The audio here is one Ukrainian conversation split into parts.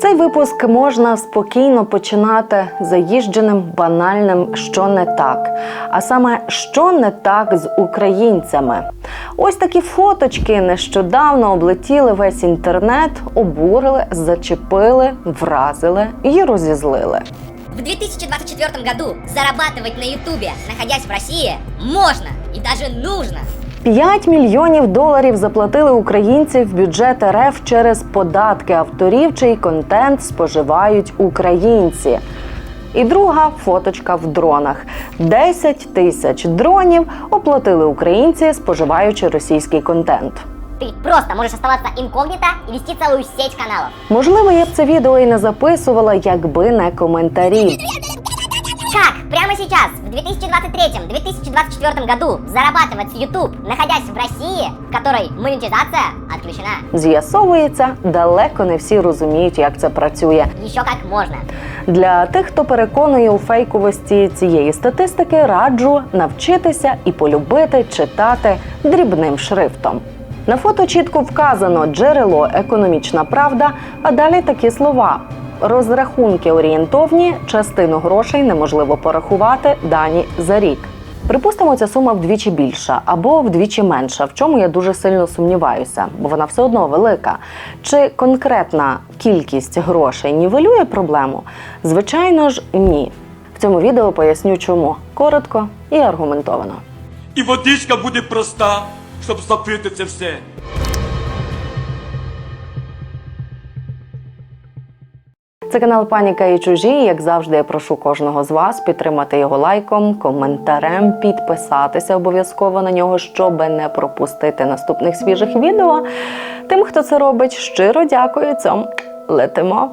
Цей випуск можна спокійно починати заїждженим банальним, що не так. А саме, що не так з українцями. Ось такі фоточки нещодавно облетіли весь інтернет, обурили, зачепили, вразили і розізлили. В 2024 году зарабатывать на Ютубе, находясь в России, можно и даже нужно. 5 мільйонів доларів заплатили українці в бюджет РФ через податки авторів, чий контент споживають українці. І друга фоточка в дронах: 10 тисяч дронів оплатили українці, споживаючи російський контент. Ты просто можешь оставаться инкогнито и вести целую сеть каналов. Можливо, я б це відео і не записувала, якби не коментарі. Прямо сейчас, в 2023-2024 году, зарабатывать с YouTube, находясь в России, в которой монетизация отключена? З'ясовується, далеко не всі розуміють, як це працює. Еще как можно. Для тих, хто переконує у фейковості цієї статистики, раджу навчитися і полюбити читати дрібним шрифтом. На фото чітко вказано джерело економічна правда, а далі такі слова. Розрахунки орієнтовні, частину грошей неможливо порахувати дані за рік. Припустимо, ця сума вдвічі більша або вдвічі менша, в чому я дуже сильно сумніваюся, бо вона все одно велика. Чи конкретна кількість грошей нівелює проблему? Звичайно ж, ні. В цьому відео поясню, чому коротко і аргументовано. І водичка буде проста, щоб запити це все. Це канал Паніка і чужі. Як завжди, я прошу кожного з вас підтримати його лайком, коментарем, підписатися обов'язково на нього, щоб не пропустити наступних свіжих відео. Тим, хто це робить, щиро дякую. Цьому летимо.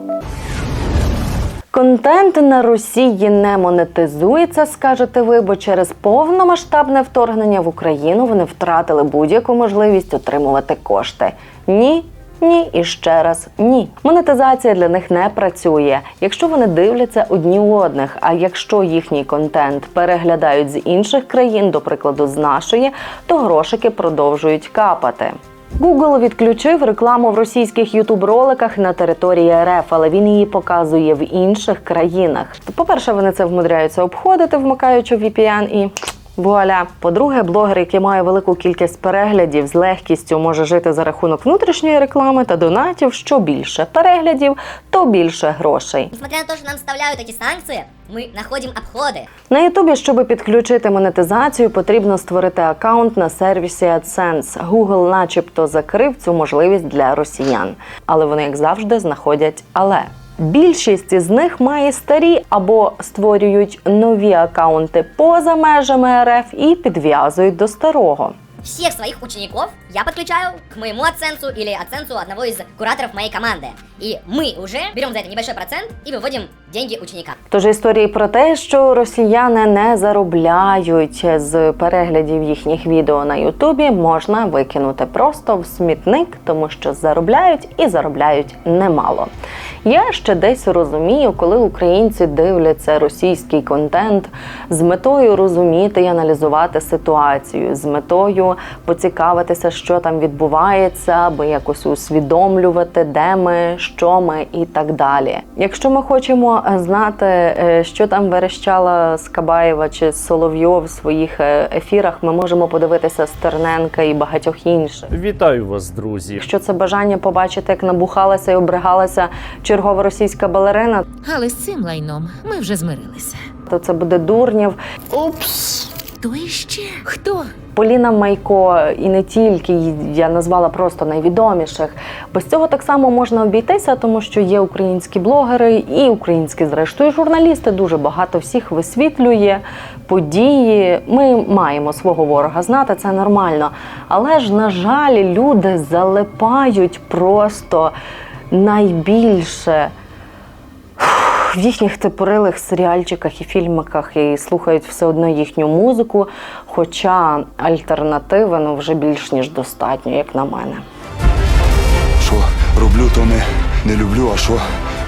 Контент на Росії не монетизується, скажете ви, бо через повномасштабне вторгнення в Україну вони втратили будь-яку можливість отримувати кошти. Ні. Ні, і ще раз ні. Монетизація для них не працює, якщо вони дивляться одні одних. А якщо їхній контент переглядають з інших країн, до прикладу, з нашої, то грошики продовжують капати. Google відключив рекламу в російських ютуб-роликах на території РФ, але він її показує в інших країнах. По-перше, вони це вмудряються обходити, вмикаючи VPN і. Вуаля. По-друге, блогер, який має велику кількість переглядів, з легкістю може жити за рахунок внутрішньої реклами та донатів. Що більше переглядів, то більше грошей. Несмотря на то, что нам вставляют эти санкции, мы находим обходы. На Ютубі, щоб підключити монетизацію, потрібно створити аккаунт на сервісі AdSense. Google начебто закрив цю можливість для росіян, але вони, як завжди, знаходять але. Більшість із них має старі або створюють нові акаунти поза межами РФ і підв'язують до старого. Всіх своїх учеников я подключаю к моему оценцу или оценцу одного из кураторов моей команды. И мы уже берем за это небольшой процент и выводим деньги ученикам. Тож історії про те, що росіяни не заробляють з переглядів їхніх відео на Ютубі, можна викинути просто в смітник, тому що заробляють і заробляють немало. Я ще десь розумію, коли українці дивляться російський контент з метою розуміти і аналізувати ситуацію, з метою поцікавитися, що там відбувається, аби якось усвідомлювати, де ми, що ми і так далі. Якщо ми хочемо е, знати, е, що там верещала Скабаєва чи Соловйов в своїх е, ефірах, ми можемо подивитися Стерненка і багатьох інших. Вітаю вас, друзі. Якщо це бажання побачити, як набухалася і обригалася чергова російська балерина, Але з цим лайном ми вже змирилися. то це буде дурнів. Хто іще? Хто? Поліна Майко і не тільки я назвала просто найвідоміших. Без цього так само можна обійтися, тому що є українські блогери і українські, зрештою, журналісти. Дуже багато всіх висвітлює події. Ми маємо свого ворога знати, це нормально. Але ж, на жаль, люди залипають просто найбільше в їхніх тепорилих серіальчиках і фільмиках і слухають все одно їхню музику. Хоча альтернативи ну вже більш ніж достатньо, як на мене. Що роблю, то не, не люблю, а що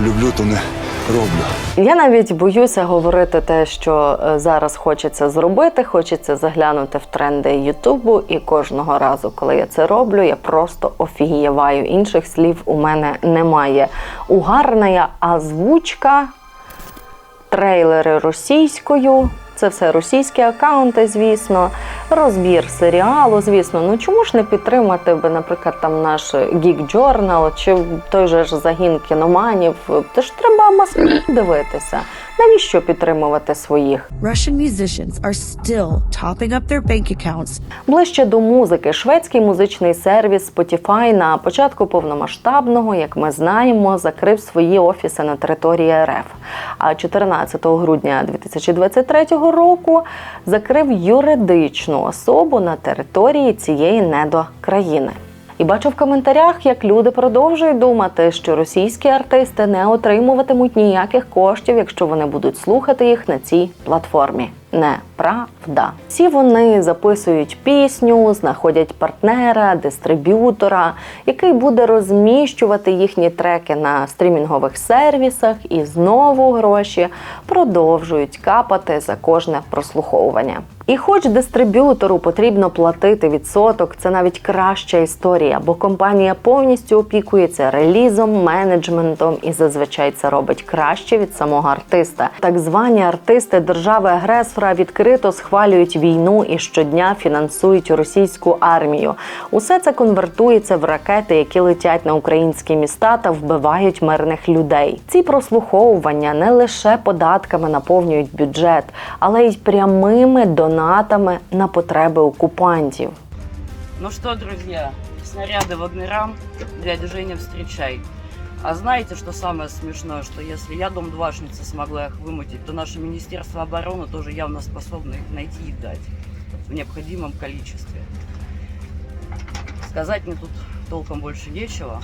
люблю, то не, роблю. Я навіть боюся говорити те, що е, зараз хочеться зробити. Хочеться заглянути в тренди Ютубу, і кожного разу, коли я це роблю, я просто офігіваю. Інших слів у мене немає. Угарна озвучка, трейлери російською. Це все російські акаунти, звісно, розбір серіалу, звісно. Ну чому ж не підтримати би, наприклад, там наш Geek Journal чи той же ж загін кіноманів? Тож треба маски дивитися. Навіщо підтримувати своїх? Russian musicians are still topping up their bank accounts Ближче до музики, шведський музичний сервіс Spotify на початку повномасштабного, як ми знаємо, закрив свої офіси на території РФ. А 14 грудня 2023 року закрив юридичну особу на території цієї недокраїни. І бачу в коментарях, як люди продовжують думати, що російські артисти не отримуватимуть ніяких коштів, якщо вони будуть слухати їх на цій платформі. Неправда. Всі вони записують пісню, знаходять партнера, дистриб'ютора, який буде розміщувати їхні треки на стрімінгових сервісах, і знову гроші продовжують капати за кожне прослуховування. І хоч дистриб'ютору потрібно платити відсоток, це навіть краща історія, бо компанія повністю опікується релізом, менеджментом і зазвичай це робить краще від самого артиста. Так звані артисти держави-агресора відкрито схвалюють війну і щодня фінансують російську армію. Усе це конвертується в ракети, які летять на українські міста та вбивають мирних людей. Ці прослуховування не лише податками наповнюють бюджет, але й прямими донатами на потреби окупантів. Ну что, друзья, снаряды Вагнерам, дядя Женя, встречай. А знаете, что самое смешное, что если я, дом-двашница, смогла их вымутить, то наше Министерство обороны тоже явно способно их найти и дать в необходимом количестве. Сказать мне тут толком больше нечего.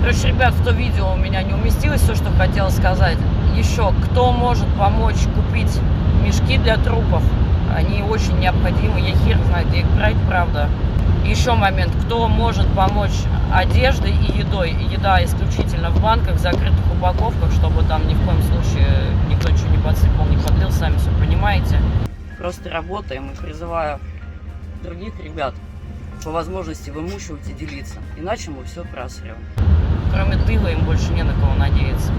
Короче, ребят, в то видео у меня не уместилось все, что хотела сказать. Еще, кто может помочь купить мешки для трупов? Они очень необходимы, я хер знаю, где их брать, правда. Еще момент, кто может помочь одеждой и едой? Еда исключительно в банках, закрытых упаковках, чтобы там ни в коем случае никто ничего не подсыпал, не подлил, сами все понимаете. Просто работаем и призываю других ребят по возможности вымучивать и делиться. Иначе мы все просрем. Кроме тыла им больше не на кого надеяться.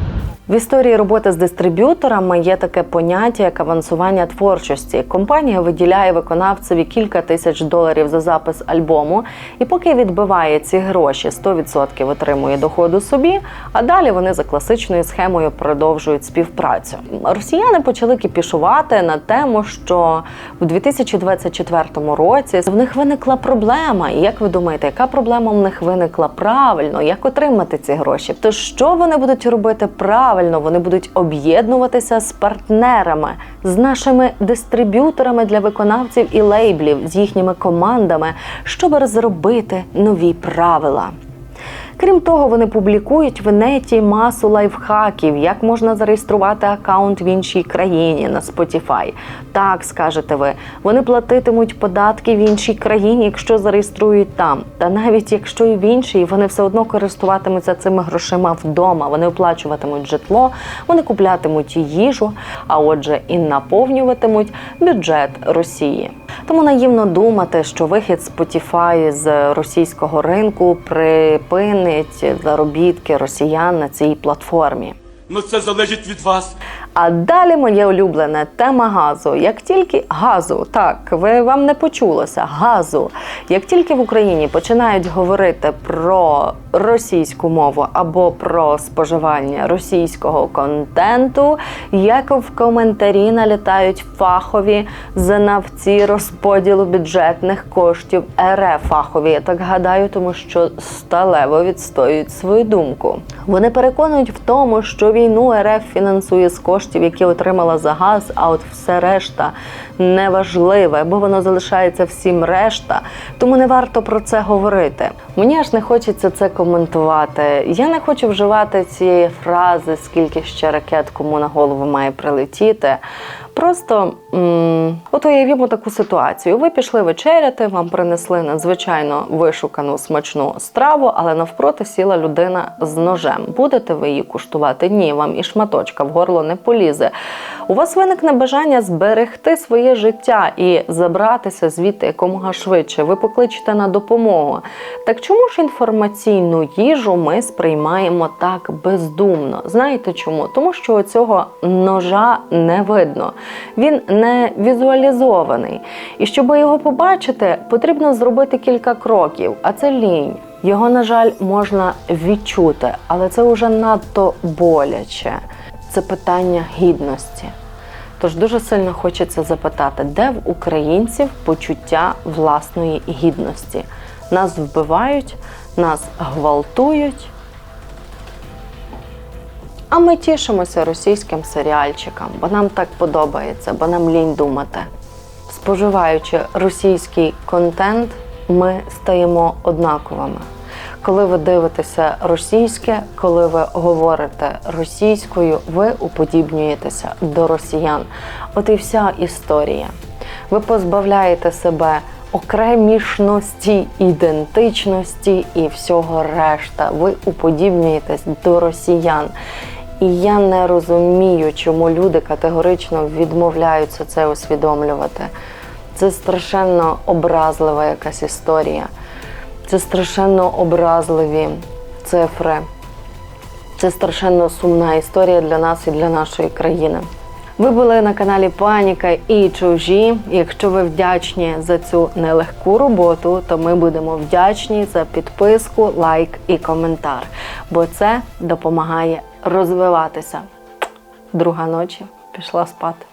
В історії роботи з дистриб'юторами є таке поняття як авансування творчості. Компанія виділяє виконавцеві кілька тисяч доларів за запис альбому, і поки відбиває ці гроші, 100% отримує доходу собі. А далі вони за класичною схемою продовжують співпрацю. Росіяни почали кіпішувати на тему, що в 2024 році в них виникла проблема. І як ви думаєте, яка проблема в них виникла правильно? Як отримати ці гроші? То що вони будуть робити правильно? Вони будуть об'єднуватися з партнерами, з нашими дистриб'юторами для виконавців і лейблів, з їхніми командами, щоб розробити нові правила. Крім того, вони публікують в неті масу лайфхаків, як можна зареєструвати аккаунт в іншій країні на Spotify. Так скажете ви, вони платитимуть податки в іншій країні, якщо зареєструють там. Та навіть якщо і в іншій, вони все одно користуватимуться цими грошима вдома. Вони оплачуватимуть житло, вони куплятимуть їжу, а отже, і наповнюватимуть бюджет Росії. Тому наївно думати, що вихід Spotify з російського ринку припинить заробітки росіян на цій платформі. Ну це залежить від вас. А далі моє улюблене тема газу. Як тільки газу, так ви вам не почулося газу. Як тільки в Україні починають говорити про російську мову або про споживання російського контенту, як в коментарі налітають фахові знавці розподілу бюджетних коштів РФ фахові. Я так гадаю, тому що сталево відстоюють свою думку. Вони переконують в тому, що війну РФ фінансує з коштів, які отримала за газ, а от все решта неважливе, бо воно залишається всім решта. Тому не варто про це говорити. Мені аж не хочеться це коментувати. Я не хочу вживати цієї фрази, скільки ще ракет кому на голову має прилетіти. Просто м- от уявімо таку ситуацію. Ви пішли вечеряти, вам принесли надзвичайно вишукану смачну страву, але навпроти сіла людина з ножем. Будете ви її куштувати? Ні, вам і шматочка в горло не полізе. У вас виникне бажання зберегти своє життя і забратися звідти якомога швидше. Ви покличете на допомогу. Чому ж інформаційну їжу ми сприймаємо так бездумно? Знаєте чому? Тому що цього ножа не видно, він не візуалізований. І щоб його побачити, потрібно зробити кілька кроків, а це лінь. Його, на жаль, можна відчути, але це вже надто боляче. Це питання гідності. Тож дуже сильно хочеться запитати, де в українців почуття власної гідності? Нас вбивають, нас гвалтують. А ми тішимося російським серіальчикам, бо нам так подобається, бо нам лінь думати. Споживаючи російський контент, ми стаємо однаковими. Коли ви дивитеся російське, коли ви говорите російською, ви уподібнюєтеся до росіян. От і вся історія. Ви позбавляєте себе окремішності, ідентичності і всього решта. Ви уподібнюєтесь до росіян. І я не розумію, чому люди категорично відмовляються це усвідомлювати. Це страшенно образлива якась історія. Це страшенно образливі цифри. Це страшенно сумна історія для нас і для нашої країни. Ви були на каналі Паніка і чужі. Якщо ви вдячні за цю нелегку роботу, то ми будемо вдячні за підписку, лайк і коментар, бо це допомагає розвиватися. Друга ночі пішла спати.